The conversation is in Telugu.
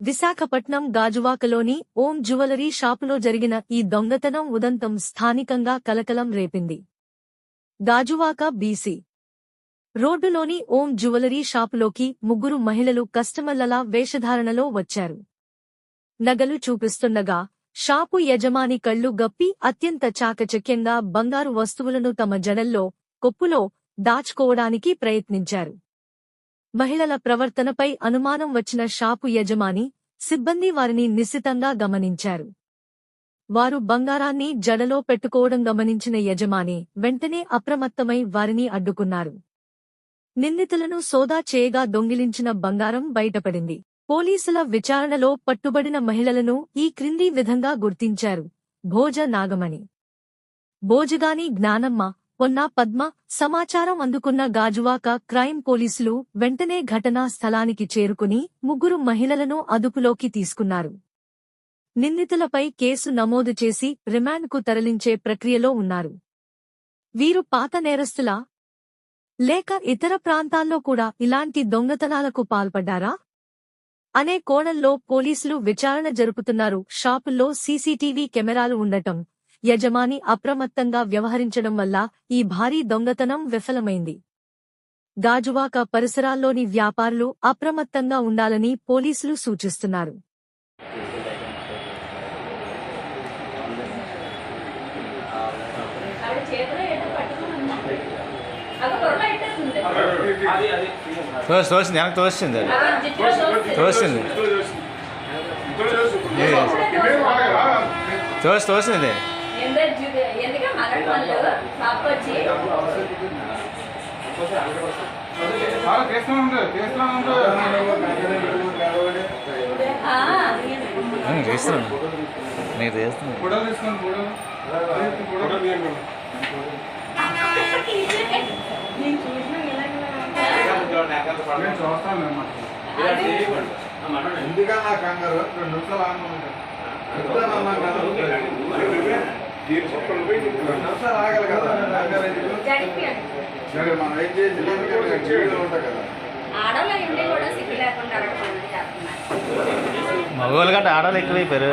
విశాఖపట్నం గాజువాకలోని ఓం జ్యువెలరీ షాపులో జరిగిన ఈ దొంగతనం ఉదంతం స్థానికంగా కలకలం రేపింది. గాజువాక బీసీ రోడ్డులోని ఓం జ్యువెలరీ షాపులోకి ముగ్గురు మహిళలు కస్టమర్లలా వేషధారణలో వచ్చారు. నగలు చూపిస్తుండగా షాపు యజమాని కళ్ళు గప్పి అత్యంత చాకచక్యంగా బంగారు వస్తువులను తమ జడల్లో కొప్పులో దాచుకోవడానికి ప్రయత్నించారు. మహిళల ప్రవర్తనపై అనుమానం వచ్చిన షాపు యజమాని సిబ్బంది వారిని నిశితంగా గమనించారు. వారు బంగారాన్ని జడలో పెట్టుకోవడం గమనించిన యజమాని వెంటనే అప్రమత్తమై వారిని అడ్డుకున్నారు. నిందితులను సోదా చేయగా దొంగిలించిన బంగారం బయటపడింది. పోలీసుల విచారణలో పట్టుబడిన మహిళలను ఈ క్రింది విధంగా గుర్తించారు. భోజ నాగమణి. భోజగాని జ్ఞానమ్మ పొన్నా పద్మ సమాచారం అందుకున్న గాజువాక క్రైమ్ పోలీసులు వెంటనే ఘటనా స్థలానికి చేరుకుని ముగ్గురు మహిళలను అదుపులోకి తీసుకున్నారు. నిందితులపై కేసు నమోదు చేసి రిమాండ్కు తరలించే ప్రక్రియలో ఉన్నారు. వీరు పాత నేరస్తులా? లేక ఇతర ప్రాంతాల్లో కూడా ఇలాంటి దొంగతనాలకు పాల్పడ్డారా? అనే కోణంలో పోలీసులు విచారణ జరుపుతున్నారు. షాపుల్లో సీసీటీవీ కెమెరాలు ఉండటం యజమాని అప్రమత్తంగా వ్యవహరించడం వల్ల ఈ భారీ దొంగతనం విఫలమైంది. గాజువాక పరిసరాల్లోని వ్యాపారులు అప్రమత్తంగా ఉండాలని పోలీసులు సూచిస్తున్నారు. వెనక్కి తోస్తుంది. తోసి తోసింది. ఏందో జు- ఎందుకే మగడి పనులు షాప్ వచ్చి ఆ, ఉం, చేస్తున్నాను నేను చేస్తున్నాను నేను చూసిన ఇలాగే ఎందుకన్నా కంగారు? రెండు నిమిషాలు ఆగలి కదా సరే మనం ఏం చేసి ఉంటాం కదా అక్కడ పనులు చేస్తున్నారు మగవాళ్ళు ఆడవాళ్ళు ఎక్కువైపోయారు.